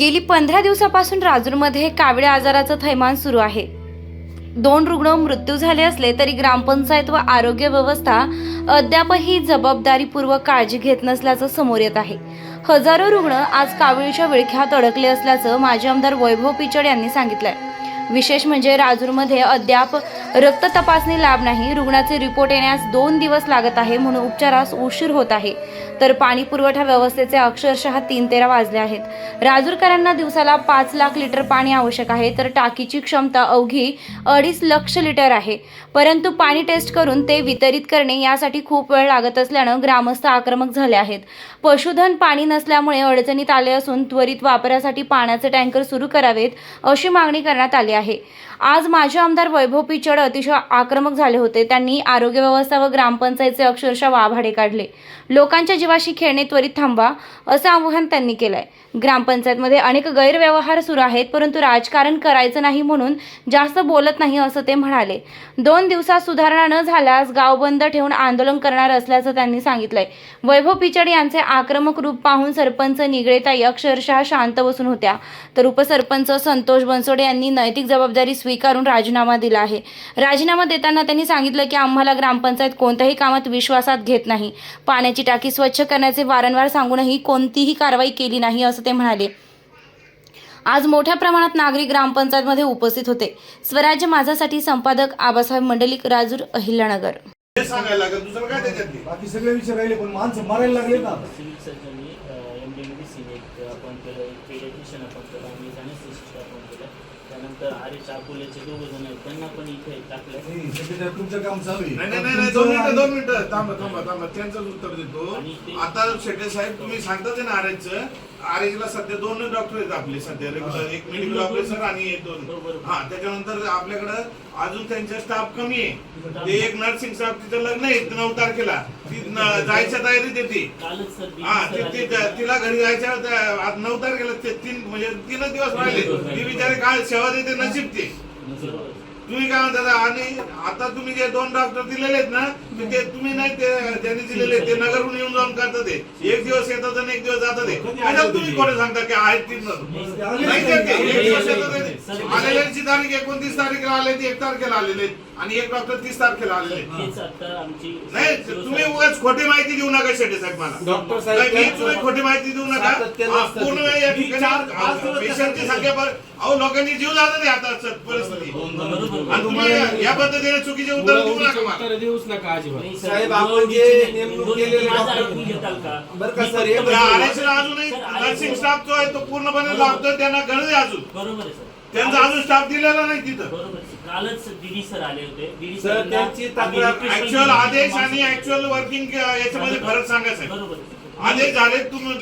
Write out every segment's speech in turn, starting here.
गेली पंधरा दिवसापासून राजूरमध्ये कावड्या आजाराचं थैमान सुरू आहे. दोन रुग्ण मृत्यू झाले असले तरी ग्रामपंचायत व आरोग्य व्यवस्था अद्यापही जबाबदारीपूर्वक काळजी घेत नसल्याचं समोर येत आहे. हजारो रुग्ण आज कावळीच्या विळख्यात अडकले असल्याचं माजी आमदार वैभव पिचड यांनी सांगितलंय. विशेष म्हणजे राजूरमध्ये अद्याप रक्त तपासणी लाभ नाही रुग्णाचे रिपोर्ट येण्यास दोन दिवस लागत आहे म्हणून उपचारास उशीर होत आहे. तर पाणी पुरवठा व्यवस्थेचे अक्षरशः तीन तेरा वाजले आहेत. राजूरकरांना दिवसाला पाच लाख लिटर पाणी आवश्यक आहे तर टाकीची क्षमता अवघी अडीच लक्ष लिटर आहे. परंतु पाणी टेस्ट करून ते वितरित करणे यासाठी खूप वेळ लागत असल्यानं ग्रामस्थ आक्रमक झाले आहेत. पशुधन पाणी नसल्यामुळे अडचणीत आले असून त्वरित वापरासाठी पाण्याचे टँकर सुरू करावेत अशी मागणी करण्यात आली आहे. आज माजी आमदार वैभव पिचड अतिशय आक्रमक झाले होते. त्यांनी आरोग्य व्यवस्था व ग्रामपंचायतचे अक्षरशः वाभाडे काढले. लोकांच्या आदिवासी खेळणे त्वरित थांबवा असं आवाहन त्यांनी केलंय. ग्रामपंचायतमध्ये अनेक गैरव्यवहार सुरू आहेत परंतु राजकारण करायचं नाही म्हणून जास्त बोलत नाही असं ते म्हणाले. दोन दिवसात सुधारणा न झाल्यास गाव बंद ठेवून आंदोलन करणार असल्याचं त्यांनी सांगितलंय. वैभव पिचड यांचे आक्रमक रूप पाहून सरपंच निगळेताई अक्षरशः शांत बसून होत्या. तर उपसरपंच संतोष बनसोडे यांनी नैतिक जबाबदारी स्वीकारून राजीनामा दिला आहे. राजीनामा देताना त्यांनी सांगितलं की आम्हाला ग्रामपंचायत कोणत्याही कामात विश्वासात घेत नाही. पाण्याची टाकी स्वच्छ करण्याचे वारंवार सांगूनही कोणतीही कारवाई केली नाही असं ते म्हणाले. आज मोठ्या प्रमाणात नागरिक ग्रामपंचायतमध्ये उपस्थित होते. स्वराज्य माझासाठी संपादक आबासाहेब मंडलिक राजूर अहिल्यानगर. हे सांगायला लागेल. दुसरं काय त्याच्यात नाही. बाकी सगळे विषय राहिले पण माणसं मारायला लागले ना. सिव्हिल सर्जननी एम डी मेडिसिन एक आपण केलं एक पेडियाट्रिशियन आपण केलं आणि एक अनेस्थिस्ट आपण केलं. त्यानंतर आरे चाकुलेचे दोघं जण आहेत त्यांना पण इथे टाकलं. नाही, secretary तुमचं काम चालू आहे. नाही नाही नाही नाही, दोन मिनिटं दोन मिनिटं. थांबा थांबा थांबा. त्यांचंच उत्तर देतो. आणि ते- आता शेट्टे साहेब तुम्ही सांगताच आहे ना आरेजचं. आरेजला सध्या दोन डॉक्टर आहेत आपले सध्या रेग्युलर एक मेडिकल ऑफिसर आणि एक दोन. बरोबर. हा त्याच्यानंतर आपल्याकडं अजून त्यांचा स्टाफ कमी आहे. ते एक नर्सिंग स्टाफ तिचं लग्न आहे नऊ तारखेला. ती न- जायच्या तयारीत येते कालच सर हा ते- ते-. तिला घरी जायच्या आज नऊ तारखेला ते तीन म्हणजे तीनच दिवस राहिले. ती बिचारे काय सेवा देते नशीब ते. बरोबर. तुम्ही काय म्हणता आणि आता तुम्ही जे दोन डॉक्टर दिलेले आहेत ना ते- ते तुम्ही नाही ते ज्यांनी दिलेले ते नगरहून येऊन जाऊन करतात ते. एक दिवस येतात आणि एक दिवस जातात ते. तुम्ही कोणी सांगता की आहेत तीन नाही ते- ते? एक दिवस येतात आणि आलेल्यांची तारीख एकोणतीस तारखेला आले ते एक तारखेला आलेले. आणि एक डॉक्टर तीस तारखेला आलेले नाही तुम्ही उगाच खोटी माहिती देऊ नका शेटे साहेब मला. डॉक्टर साहेब, नाही, मी तुम्ही खोटी माहिती देऊ नका. हा, पूर्ण ते. वेळ या ठिकाणी पेशंटची संख्या अहो लोकांनी जीव जातात आहे आता परिस्थिती. बरोबर. आणि तुम्ही या पद्धतीने चुकीचे उत्तर देऊ नका देऊच नका नाही, सर, साहेब आपण जे नेमणूक केलेले माझं डॉक्टर ऐकून घेताल का बरं का मी सर, फक्त. आरक्षण अजूनही सर, आरक्षण- नर्सिंग स्टाफ जो आहे तो पूर्णपणे लागतोय त्यांना गरज आहे अजून बरोबर आहे सर त्यांचा अजून स्टाफ दिलेला नाही तिथं बरोबर आहे. कालच दिदी सर आले होते दिदी सर, सरांना त्यांची आम्ही तक्रार request पण ऍक्च्युअल. आदेश आणि ऍक्च्युअल वर्किंग याच्यामध्ये फरक सांगायचा आहे. बरोबर आहे. आदेश झाले तुम्ही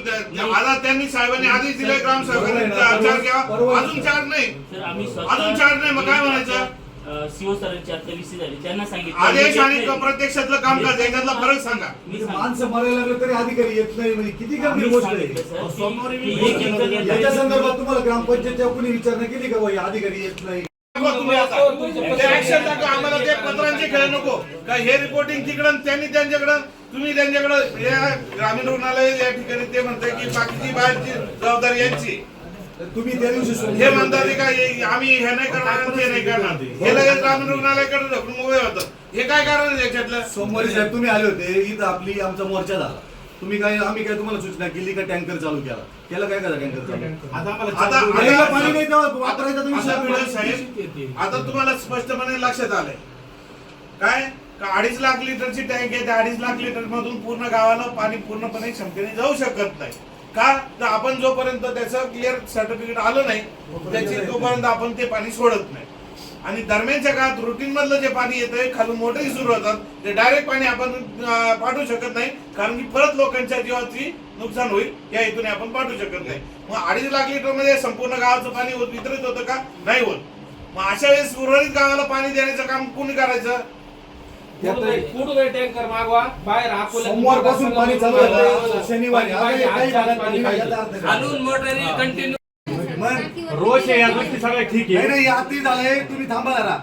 आता त्यांनी साहेबांनी आदेश दिले ग्रामसेवकांनी चार घ्या अजून चार नाही सर आम्ही अजून चार नाही, मग काय म्हणायचं? सीओ सरांची आता विसी झाली. त्यांना सांगितलं. आदेश मी आणि. प्रत्यक्षातलं कामकाज याच्यातला फरक सांगा. मी म्हणजे. माणसं मारायला लागले तरी अधिकारी येत नाही. म्हणजे किती गंभीर आम्ही गोष्ट सांगितलं, आहे सर, सोमवारी की- मी की एक एकतर येतं- याच्या संदर्भात तुम्हाला ग्रामपंचायतच्या कोणी विचारणा केली का? बाई अधिकारी येत नाही. नको तुम्ही आता. ते action दाखवा, आम्हाला ते पत्रांचे खेळ नको. का हे रिपोर्टिंग तिकडं त्यांनी त्यांच्याकडं तुम्ही त्यांच्याकडं या ग्रामीण रुग्णालय या ठिकाणी ते म्हणताय की बाकीची बाहेरची जबाबदारी यांची. तुम्ही त्या दिवशी हे म्हणतात की काय हे- आम्ही हे नाही करणार आणि ते नाही करणार. हे लगेच ग्रामीण रुग्णालयाकडे ढकलून मोकळे होतं हे काय कारण आहे याच्यातलं सोमवारी साहेब तुम्ही आले होते इथं आपली आमचा मोर्चा झाला. तुम्ही काय आम्ही काय तुम्हाला सूचना केली का टँकर चालू केला? केला काय करा टँकर चालू? आता आम्हाला आता चालू- प्यायला आता- पाणी नाही तेव्हा वापरायचा तर विषय आता नाही. पिढी साहेब आता तुम्हाला स्पष्टपणे लक्षात आलंय. काय? का अडीच लाख लिटरची टँक आहे त्या अडीच लाख लिटर मधून पूर्ण गावाला पाणी पूर्णपणे क्षमतेने जाऊ शकत नाही. का? तर आपण जोपर्यंत त्याचं क्लिअर सर्टिफिकेट आलं नाही त्याची तोपर्यंत आपण ते पाणी सोडत नाही. आणि दरम्यानच्या काळात रुटीन मधलं जे पाणी येतंय खालून मोटरही सुरू होतात. ते डायरेक्ट पाणी आपण पाठवू शकत नाही. कारण की परत लोकांच्या जीवाची नुकसान होईल या हेतूने आपण पाठवू शकत नाही. मग अडीच लाख लिटरमध्ये संपूर्ण गावाचं पाणी होत- वितरित होतं का? नाही होत. मग अशा वेळेस उर्वरित गावाला पाणी देण्याचं काम कोणी करायचं? कुठं- कुठं टँकर मागवा? बाहेर अकोला सोमवारपासून पाणी चालू आहे शनिवारी आज पाहिजे, काही आज भागात पाणी पाणी पाहिजे. याचा अर्थ काय? खालून मोटरी कंटिन्यू मग रोज आहे या गोष्टी सगळ्या ठीक नाही आहे नाही यात्री झालंय तुम्ही थांबा जरा.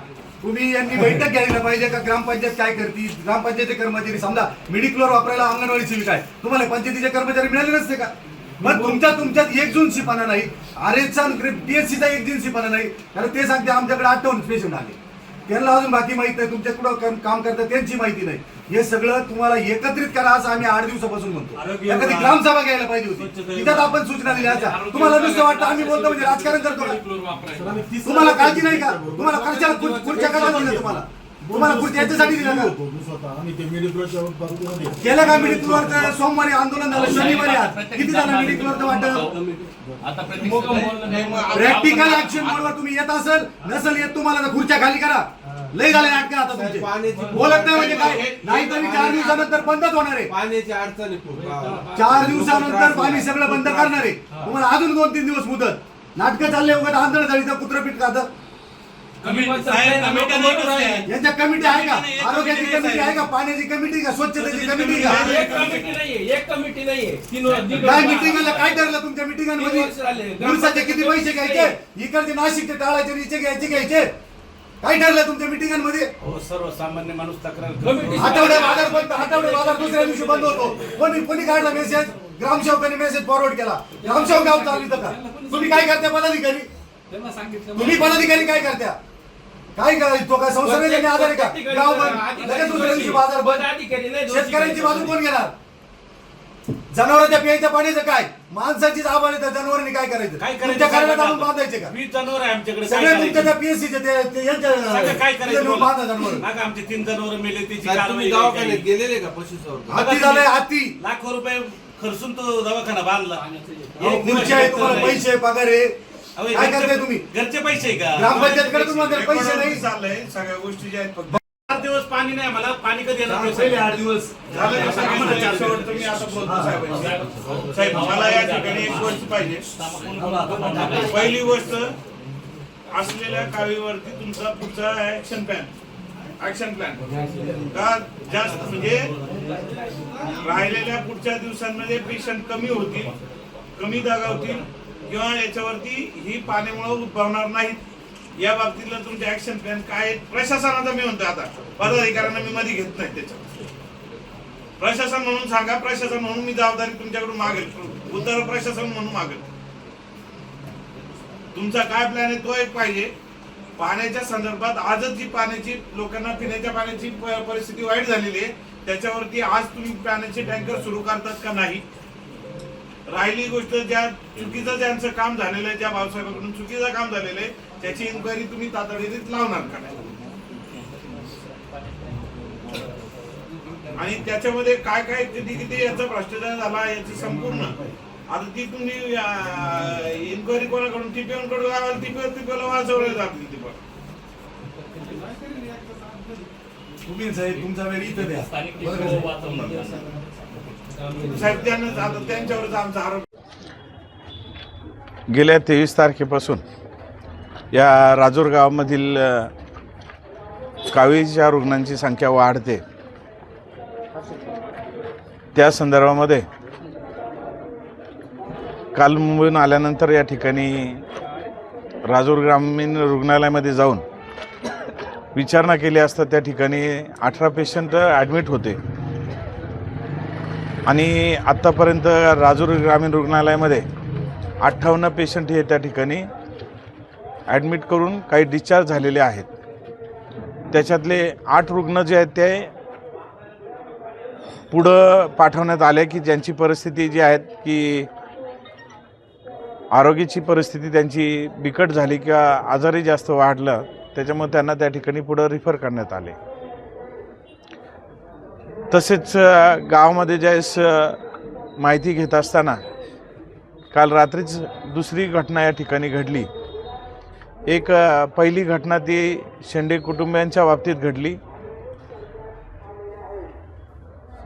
तुम्ही यांनी बैठक घ्यायला पाहिजे का ग्रामपंचायत काय करती? ग्रामपंचायतचे कर्मचारी समजा मेडिक्लोर वापरायला अंगणवाडी सेविका आहे. तुम्हाला पंचायतीचे कर्मचारी मिळाले नसते का? मग तुमच्या तुमच्यात एक जुनशीपणा नाही. आरएसचा पीएससीचा एक जुनशीपणा नाही. कारण ते सांगते आमच्याकडे अठ्ठावन्न पेशंट आले त्यांना अजून बाकी माहीत नाही तुमच्या कुठं काम करतात त्यांची माहिती नाही. हे सगळं तुम्हाला एकत्रित करा असं आम्ही आठ दिवसापासून म्हणतो. एखादी ग्रामसभा घ्यायला पाहिजे होती. तिथं आपण सूचना दिल्या असत्या. तुम्हाला नुसतं वाटतं आम्ही बोलतो म्हणजे राजकारण करतो? तुम्हाला काळजी नाही का? तुम्हाला खुर्- खुर्च्या दिल्या तुम्हाला. तुम्हाला खुर्च्या याच्यासाठी दिल्या का? केलं का मिडिकलवर सोमवारी आंदोलन झालं शनिवारी आज. किती झालं मिडिकलवरचं वाटत प्रॅक्टिकल ऍक्शन मोडवर तुम्ही येत असेल नसेल येत तुम्हाला तर खुर्च्या खाली करा. लय झाले नाटक आता तुमचे. बोलत नाही म्हणजे काय? नाही तरी चार दिवसानंतर बंदच होणार आहे. पाण्याची अडचण. चार दिवसानंतर पाणी सगळं बंद करणार आहे. तुम्हाला अजून दोन तीन दिवस मुदत. नाटकं चालले उगाच आंदोलन झाली तर कुत्रपीठ खातं यांच्या कमिटी आहे का? आरोग्याची कमिटी आहे का? पाण्याची कमिटी का? स्वच्छतेची कमिटी का? एक कमिटी नाहीये एक कमिटी नाहीये. तीन वर- दीड काय मिटिंगला काय ठरलं तुमच्या. मिटिंगांमध्ये? दिवसाचे किती पैसे घ्यायचे? इकडचे नाशिकचे टाळायचे नीचे घ्यायचे घ्यायचे? काय ठरलं तुमच्या मिटिंगांमध्ये? सर्वसामान्य माणूस तक्रार कमिटी आठवडे बाजार बंद आठवडे बाजार दुसऱ्या दिवशी बंद होतो. कोणी कोणी काढला मेसेज ग्रामसेवकांनी मेसेज फॉरवर्ड केला. ग्रामसेवक गाव चालू का? तुम्ही काय करता पदाधिकारी? त्यांना सांगितलं. तुम्ही पदाधिकारी काय करत्या काय करायचं? तो काय संसर्गाने आधार आहे का गाव बंद लगेच दुसऱ्या दिवशी बाजार बंद. अधिकारी नाही दोषी शेतकऱ्यांची. बाजू कोण घेणार? जनावरांच्या प्यायच्या पाण्याचं काय? माणसाचीच आबाळ आहे तर जनावरांनी काय करायचं? काय करायचं? तुमच्या घराला. बांधायचे का? वीस जनावर आहे आमच्याकडे. सगळे काय तुमच्या करायचं? त्या पीएससीचे ते यांच्या सांगा काय करायचं. बांधा जनावर. आमचे तीन जनावर मेले त्याची साहेब, तुम्ही कारवाई दवाखान्यात काही. गेलेले का पशुसंवर्धन? हाती झालंय हाती लाखो रुपये खर्चून तो दवाखाना बांधला. अहो, आहे तुम्हाला. पैसे पगार आहे. अहो, काय घरचे- करताय तुम्ही? घरचे पैसे आहे का? ग्रामपंचायतकडे तुम्हाला पैसे एकोणतीस नाही? झालंय सगळ्या गोष्टी ज्या आहेत फक्त चार दिवस पाणी नाही मला पाणी कधी येणार? पहिले. आठ दिवस. झालं का? सगळं म्हणजे असं वाटतं मी आता बोलतो साहेबांशी. साहेब. मला या ठिकाणी एक गोष्ट पाहिजे. पहिली गोष्ट असलेल्या कावीवरती तुमचा पुढचा ऍक्शन प्लॅन ऍक्शन प्लॅन का जास्त म्हणजे राहिलेल्या पुढच्या दिवसांमध्ये पेशंट कमी होतील कमी दगावतील किंवा याच्यावरती ही पाण्यामुळे उद्भवणार नाहीत. या बाबतीतलं तुमचे ऍक्शन प्लॅन काय आहेत? प्रशासनाचा मी म्हणतो आता. पदाधिकाऱ्यांना मी मध्ये घेत नाही त्याच्यात. प्रशासन म्हणून सांगा प्रशासन म्हणून मी जबाबदारी तुमच्याकडून मागेल. उत्तर प्रशासन म्हणून मागेल. तुमचा काय प्लॅन आहे तो एक पाहिजे. पाण्याच्या संदर्भात आजच जी पाण्याची लोकांना पिण्याच्या पाण्याची परिस्थिती वाईट झालेली आहे त्याच्यावरती आज तुम्ही पाण्याचे टँकर सुरू करतात का नाही? राहिली गोष्ट ज्या चुकीचं ज्यांचं काम झालेलं आहे ज्या भावसाहेबांकडून चुकीचं काम झालेलं आहे त्याची इन्क्वायरी तुम्ही तातडीने लावणार का? आणि त्याच्यामध्ये काय काय किती किती याचा भ्रष्टाचार झाला याची संपूर्ण. आता ती तुम्ही इन्क्वायरी कोणाकडून? टीपीएनकडून लावाल टीपीओ टीपीओला वाजवले जातील ती पण. तुम्ही साहेब तुमचा वेळ इथं द्या. साहेब आता त्यांच्यावरच आमचा आरोप. गेल्या तेवीस तारखेपासून या राजूर गावामधील कावीच्या रुग्णांची संख्या वाढते. त्या संदर्भामध्ये काल मुंबईहून आल्यानंतर या ठिकाणी राजूर ग्रामीण रुग्णालयामध्ये जाऊन विचारणा केली असता त्या ठिकाणी अठरा पेशंट ॲडमिट होते. आणि आत्तापर्यंत राजूर ग्रामीण रुग्णालयामध्ये अठ्ठावन्न पेशंट हे त्या ठिकाणी ॲडमिट करून काही डिस्चार्ज झालेले आहेत. त्याच्यातले आठ रुग्ण जे आहेत ते पुढं पाठवण्यात आले की ज्यांची परिस्थिती जी आहेत की आरोग्याची परिस्थिती त्यांची बिकट झाली किंवा आजारी जास्त वाढलं त्याच्यामुळे त्यांना त्या ठिकाणी पुढं रिफर करण्यात आले. तसेच गावामध्ये ज्यावेळेस माहिती घेत असताना काल रात्रीच दुसरी घटना या ठिकाणी घडली. एक पहिली घटना ती शेंडे कुटुंबियांच्या बाबतीत घडली.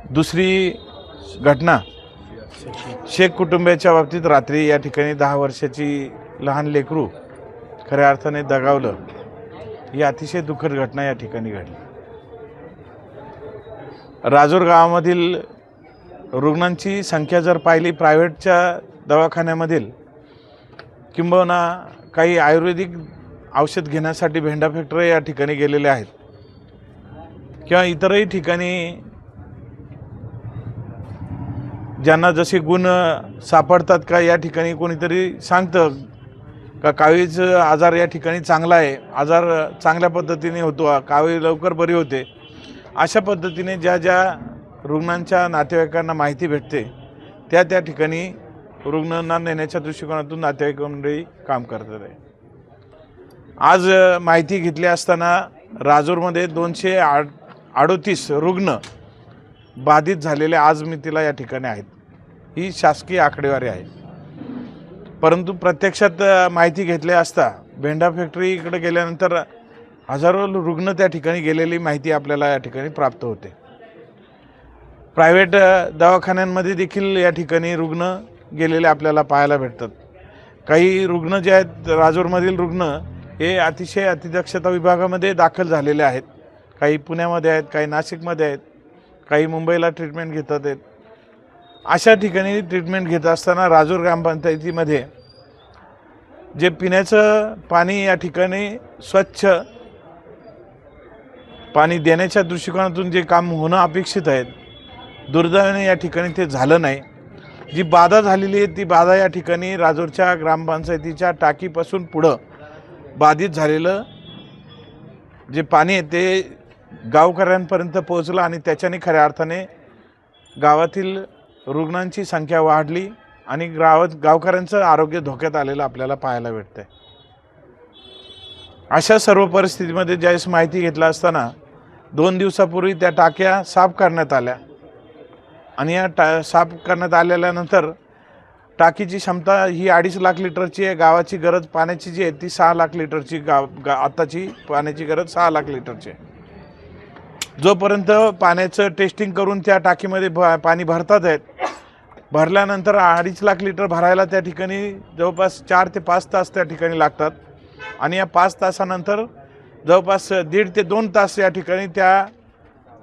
दुसरी घटना शेख कुटुंबियाच्या बाबतीत रात्री या ठिकाणी दहा वर्षाची लहान लेकरू खऱ्या अर्थाने दगावलं. ही अतिशय दुःखद घटना या ठिकाणी घडली. राजूर गावामधील रुग्णांची संख्या जर पाहिली प्रायव्हेटच्या दवाखान्यामधील किंबहुना काही आयुर्वेदिक औषध घेण्यासाठी भेंडा फॅक्टरी या ठिकाणी गेलेले आहेत. किंवा इतरही ठिकाणी ज्यांना जसे गुण सापडतात का या ठिकाणी कोणीतरी सांगतं का कावीचं आजार या ठिकाणी चांगला आहे आजार चांगल्या पद्धतीने होतो कावी लवकर बरी होते. अशा पद्धतीने ज्या ज्या रुग्णांच्या नातेवाईकांना माहिती भेटते त्या त्या ठिकाणी रुग्णांना नेण्याच्या दृष्टिकोनातून नातेवाईक मंडळी काम करतात. आहे आज माहिती घेतली असताना राजूरमध्ये दोनशे आड अडोतीस रुग्ण बाधित झालेले आज मी तिला या ठिकाणी आहेत. ही शासकीय आकडेवारी आहे. परंतु प्रत्यक्षात माहिती घेतली असता भेंडा फॅक्टरीकडे गेल्यानंतर हजारो रुग्ण त्या ठिकाणी गेलेली माहिती आपल्याला या ठिकाणी प्राप्त होते. प्रायव्हेट दवाखान्यांमध्ये देखील या ठिकाणी रुग्ण गेलेले आपल्याला पाहायला भेटतात. काही रुग्ण जे आहेत राजूरमधील रुग्ण हे अतिशय अतिदक्षता विभागामध्ये दाखल झालेले आहेत. काही पुण्यामध्ये आहेत काही नाशिकमध्ये आहेत काही मुंबईला ट्रीटमेंट घेतात आहेत. अशा ठिकाणी ट्रीटमेंट घेत असताना राजूर ग्रामपंचायतीमध्ये जे पिण्याचं पाणी या ठिकाणी स्वच्छ पाणी देण्याच्या दृष्टिकोनातून जे काम होणं अपेक्षित आहे दुर्दैवाने या ठिकाणी ते झालं नाही. जी बाधा झालेली आहे ती बाधा या ठिकाणी राजूरच्या ग्रामपंचायतीच्या टाकीपासून पुढं बाधित झालेलं जे पाणी आहे ते गावकऱ्यांपर्यंत पोहोचलं आणि त्याच्याने खऱ्या अर्थाने गावातील रुग्णांची संख्या वाढली आणि गावात गावकऱ्यांचं आरोग्य धोक्यात आलेलं आपल्याला पाहायला भेटतंय. अशा सर्व परिस्थितीमध्ये ज्यावेळेस माहिती घेतला असताना दोन दिवसापूर्वी त्या टाक्या साफ करण्यात आल्या. आणि या टा साफ करण्यात आलेल्यानंतर टाकीची क्षमता ही अडीच लाख लिटरची आहे. गावाची गरज पाण्याची जी आहे ती सहा लाख लिटरची गाव गा आत्ताची पाण्याची गरज सहा लाख लिटरची आहे. जोपर्यंत पाण्याचं टेस्टिंग करून त्या टाकीमध्ये भ पाणी भरतात आहेत भरल्यानंतर अडीच लाख लिटर भरायला त्या ठिकाणी जवळपास चार ते पाच तास त्या ठिकाणी लागतात. आणि या पाच तासानंतर जवळपास दीड ते दोन तास या ठिकाणी त्या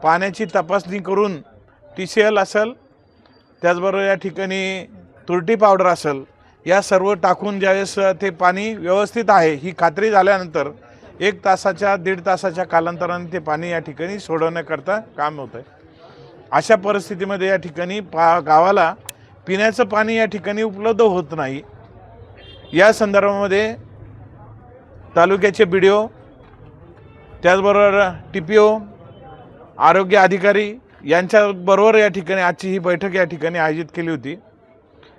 पाण्याची तपासणी करून टी सी एल असेल त्याचबरोबर या ठिकाणी तुरटी पावडर असेल या सर्व टाकून ज्यावेळेस ते पाणी व्यवस्थित आहे ही खात्री झाल्यानंतर एक तासाच्या दीड तासाच्या कालांतराने ते पाणी या ठिकाणी सोडवण्याकरता काम होतं आहे. अशा परिस्थितीमध्ये या ठिकाणी पा गावाला पिण्याचं पाणी या ठिकाणी उपलब्ध होत नाही. या संदर्भामध्ये तालुक्याचे बी डी ओ त्याचबरोबर टी पी ओ आरोग्य अधिकारी यांच्याबरोबर या ठिकाणी आजची ही बैठक या ठिकाणी आयोजित केली होती.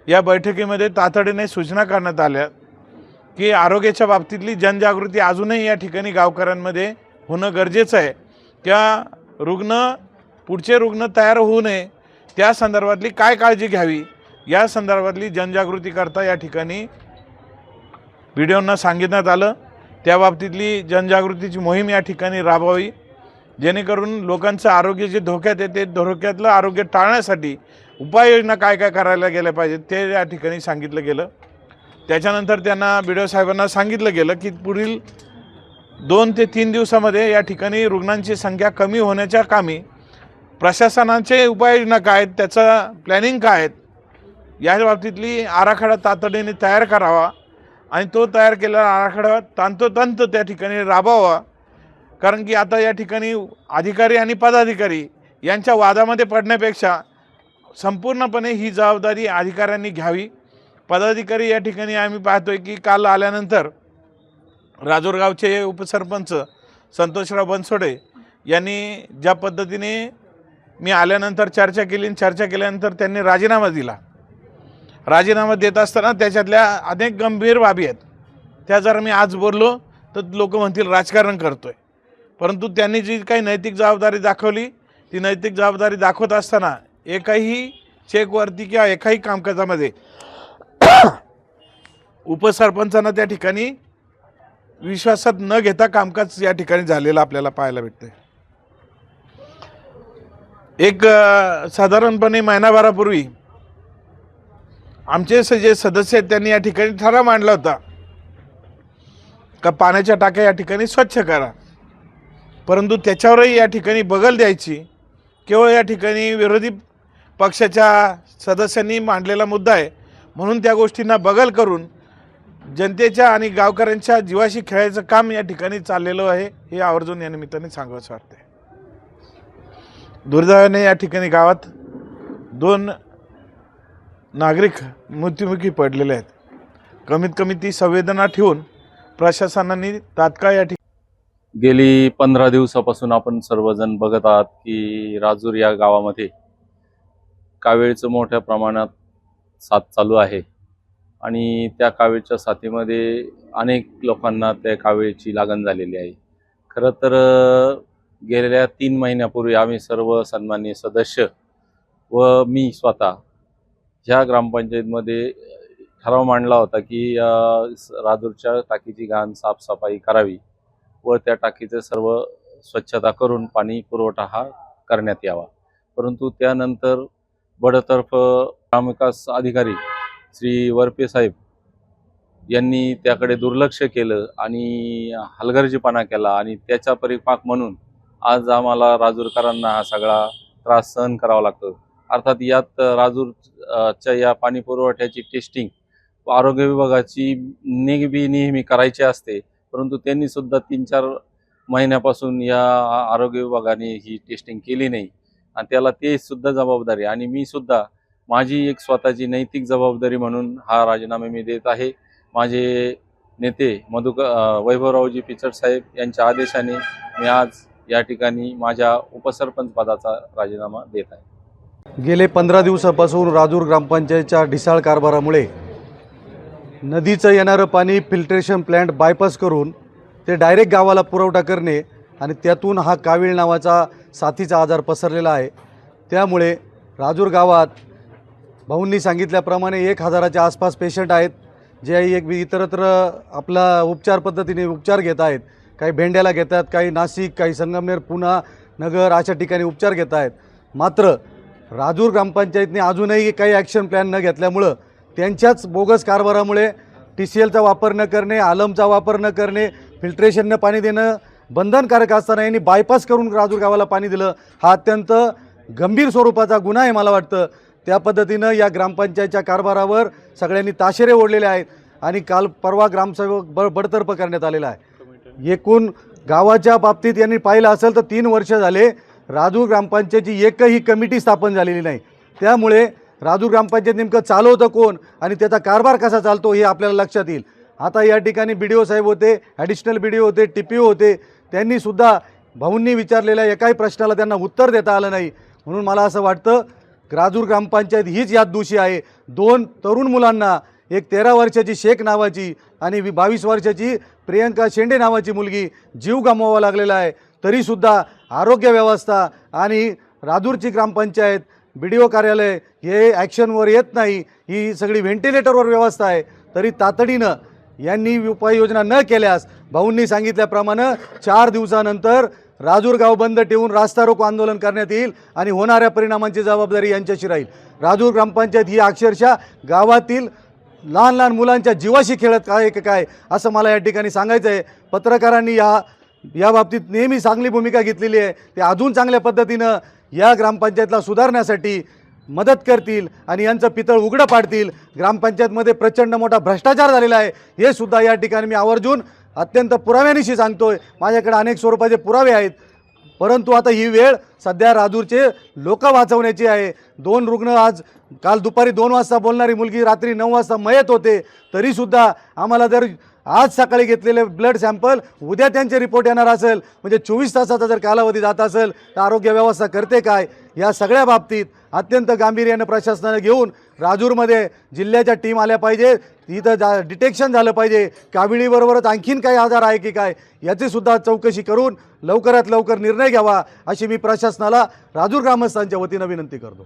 या बैठकीमध्ये तातडीने सूचना करण्यात आल्या की आरोग्याच्या बाबतीतली जनजागृती अजूनही या ठिकाणी गावकऱ्यांमध्ये होणं गरजेचं आहे. किंवा रुग्ण पुढचे रुग्ण तयार होऊ नये त्या संदर्भातली काय काळजी घ्यावी या संदर्भातली जनजागृती करता या ठिकाणी व्हिडिओंना सांगितण्यात आलं. त्या बाबतीतली जनजागृतीची मोहीम या ठिकाणी राबवावी जेणेकरून लोकांचं आरोग्य जे धोक्यात येते धोक्यातलं आरोग्य टाळण्यासाठी उपाययोजना काय काय करायला गेल्या पाहिजेत ते या ठिकाणी सांगितलं गेलं. त्याच्यानंतर त्यांना बी साहेबांना सांगितलं गेलं की पुढील दोन ते तीन दिवसामध्ये या ठिकाणी रुग्णांची संख्या कमी होण्याच्या कामी प्रशासनाचे उपाययोजना काय आहेत त्याचं प्लॅनिंग काय आहेत या बाबतीतली आराखडा तातडीने तयार करावा. आणि तो तयार केलेला आराखडा तंतोतंत त्या ठिकाणी राबवावा कारण की आता या ठिकाणी अधिकारी आणि पदाधिकारी यांच्या वादामध्ये पडण्यापेक्षा संपूर्णपणे ही जबाबदारी अधिकाऱ्यांनी घ्यावी. पदाधिकारी या ठिकाणी आम्ही पाहतोय की काल आल्यानंतर राजूरगावचे उपसरपंच संतोषराव बनसोडे यांनी ज्या पद्धतीने मी आल्यानंतर चर्चा केली आणि चर्चा केल्यानंतर त्यांनी राजीनामा दिला. राजीनामा देत असताना त्याच्यातल्या अनेक गंभीर बाबी आहेत. त्या जर मी आज बोललो तर लोक म्हणतील राजकारण करतोय. परंतु त्यांनी जी काही नैतिक जबाबदारी दाखवली ती नैतिक जबाबदारी दाखवत असताना एकाही चेकवरती किंवा एकाही कामकाजामध्ये उपसरपंचांना त्या ठिकाणी विश्वासात न घेता कामकाज या ठिकाणी झालेलं आपल्याला पाहायला भेटतंय. एक साधारणपणे महिनाभरापूर्वी आमचे जे सदस्य आहेत त्यांनी या ठिकाणी ठराव मांडला होता. का पाण्याच्या टाक्या या ठिकाणी स्वच्छ करा. परंतु त्याच्यावरही या ठिकाणी बगल द्यायची केवळ या ठिकाणी विरोधी पक्षाच्या सदस्यांनी मांडलेला मुद्दा आहे. म्हणून त्या गोष्टींना बगल करून जनतेच्या आणि गावकऱ्यांच्या जीवाशी खेळायचं काम या ठिकाणी चाललेलं आहे हे आवर्जून या निमित्ताने सांगावंसं वाटतंय. दुर्दैवाने या ठिकाणी गावात दोन नागरिक मृत्युमुखी पडलेले आहेत. कमीत कमी ती संवेदना ठेवून प्रशासनाने तात्काळ या ठिकाणी गेली पंधरा दिवसापासून आपण सर्वजण बघत आहात की राजूर या गावामध्ये कावेळीचं मोठ्या प्रमाणात साथ चालू आहे. आणि त्या कावेळच्या साथीमध्ये अनेक लोकांना त्या कावेळीची लागण झालेली आहे. खरं तर गेलेल्या तीन महिन्यापूर्वी आम्ही सर्व सन्माननीय सदस्य व मी स्वतः ह्या ग्रामपंचायतमध्ये ठराव मांडला होता की राजूरच्या टाकीची घाण साफसफाई करावी व त्या टाकीचे सर्व स्वच्छता करून पाणी पुरवठा हा करण्यात यावा. परंतु त्यानंतर बडतर्फ ग्रामविकास अधिकारी श्री वरपे साहेब यांनी त्याकडे दुर्लक्ष केलं आणि हलगर्जीपणा केला आणि त्याचा परिपाक म्हणून आज आम्हाला राजूरकरांना हा सगळा त्रास सहन करावा लागतो. अर्थात यात राजूरच्या या पाणी पुरवठ्याची टेस्टिंग आरोग्य विभागाची नेहमी नेहमी करायची असते. परंतु त्यांनी सुद्धा तीन चार महिन्यापासून या आरोग्य विभागाने ही टेस्टिंग केली नाही. आणि त्याला ते सुद्धा जबाबदारी आणि मी सुद्धा माझी एक स्वतःची नैतिक जबाबदारी म्हणून हा राजीनामा मी देत आहे. माझे नेते मधुक वैभवरावजी पिचड साहेब यांच्या आदेशाने मी आज या ठिकाणी माझ्या उपसरपंच पदाचा राजीनामा देत आहे. गेले पंधरा दिवसापासून राजूर ग्रामपंचायतच्या ढिसाळ कारभारामुळे नदीचं येणारं पाणी फिल्ट्रेशन प्लॅन्ट बायपास करून ते डायरेक्ट गावाला पुरवठा करणे आणि त्यातून हा कावीळ नावाचा साथीचा आजार पसरलेला आहे. त्यामुळे राजूर गावात भाऊंनी सांगितल्याप्रमाणे एक हजाराच्या आसपास पेशंट आहेत जे एक इतरत्र आपला उपचार पद्धतीने उपचार घेत आहेत. काही भेंड्याला घेतात काही नाशिक काही संगमनेर पुणा नगर अशा ठिकाणी उपचार घेत आहेत. मात्र राजूर ग्रामपंचायतने अजूनही काही ॲक्शन प्लॅन न घेतल्यामुळं त्यांच्याच बोगस कारभारामुळे टी सी एलचा वापर न करणे आलमचा वापर न करणे फिल्ट्रेशननं पाणी देणं बंधनकारक असताना यांनी बायपास करून राजूर गावाला पाणी दिलं. हा अत्यंत गंभीर स्वरूपाचा गुन्हा आहे मला वाटतं. त्या पद्धतीनं या ग्रामपंचायतच्या कारभारावर सगळ्यांनी ताशेरे ओढलेले आहेत आणि काल परवा ग्रामसेवक ब बडतर्फ करण्यात आलेला आहे. एकूण गावाच्या बाबतीत यांनी पाहिलं असेल तर तीन वर्ष झाले राजूर ग्रामपंचायतची एकही कमिटी स्थापन झालेली नाही. त्यामुळे राजूर ग्रामपंचायत नेमकं चालवतं कोण आणि त्याचा कारभार कसा चालतो हे आपल्याला लक्षात येईल. आता या ठिकाणी बी डी ओ साहेब होते ॲडिशनल बी डी ओ होते टी पी ओ होते त्यांनीसुद्धा भाऊंनी विचारलेल्या एकाही प्रश्नाला त्यांना उत्तर देता आलं नाही. म्हणून मला असं वाटतं राजूर ग्रामपंचायत हीच यात दोषी आहे. दोन तरुण मुलांना एक तेरा वर्षाची शेख नावाची आणि वी- बावीस वर्षाची प्रियंका शेंडे नावाची मुलगी जीव गमवावा लागलेला आहे. तरीसुद्धा आरोग्य व्यवस्था आणि राजूरची ग्रामपंचायत बी डी ओ कार्यालय हे ॲक्शनवर येत नाही. ही सगळी व्हेंटिलेटरवर व्यवस्था आहे. तरी तातडीनं यांनी उपाययोजना न केल्यास भाऊंनी सांगितल्याप्रमाणे चार दिवसानंतर राजूर गाव बंद ठेवून रास्ता रोको आंदोलन करण्यात येईल आणि होणाऱ्या परिणामांची जबाबदारी यांच्याशी राहील. राजूर ग्रामपंचायत ही अक्षरशः गावातील लहान लहान मुलांच्या जीवाशी खेळत काय काय असं मला या ठिकाणी सांगायचं आहे पत्रकारांनी या या बाबतीत नेहमी चांगली भूमिका घेतलेली आहे. ते अजून चांगल्या पद्धतीनं या ग्रामपंचायतला सुधारण्यासाठी मदत करतील आणि यांचं पितळ उघडं पाडतील. ग्रामपंचायतमध्ये प्रचंड मोठा भ्रष्टाचार झालेला आहे. हे सुद्धा या ठिकाणी मी आवर्जून अत्यंत पुराव्यानिशी सांगतोय. माझ्याकडे अनेक स्वरूपाचे पुरावे आहेत. परंतु आता ही वेळ सध्या राजूरचे लोक वाचवण्याची आहे. दोन रुग्ण आज काल दुपारी दोन वाजता बोलणारी मुलगी रात्री नऊ वाजता मयत होते. तरीसुद्धा आम्हाला जर आज सकाळी घेतलेले ब्लड सॅम्पल उद्या त्यांचे रिपोर्ट येणार असेल. म्हणजे चोवीस तासाचा जर कालावधी जात असेल तर आरोग्य व्यवस्था करते काय? या सगळ्या बाबतीत अत्यंत गांभीर्यानं प्रशासनानं घेऊन राजूरमध्ये जिल्ह्याच्या टीम आल्या पाहिजे. इथं जा डिटेक्शन झालं पाहिजे. काविळीबरोबरच आणखीन काही आजार आहे की काय? याचीसुद्धा चौकशी करून लवकरात लवकर निर्णय घ्यावा अशी मी प्रशासनाला राजूर ग्रामस्थांच्या वतीनं विनंती करतो.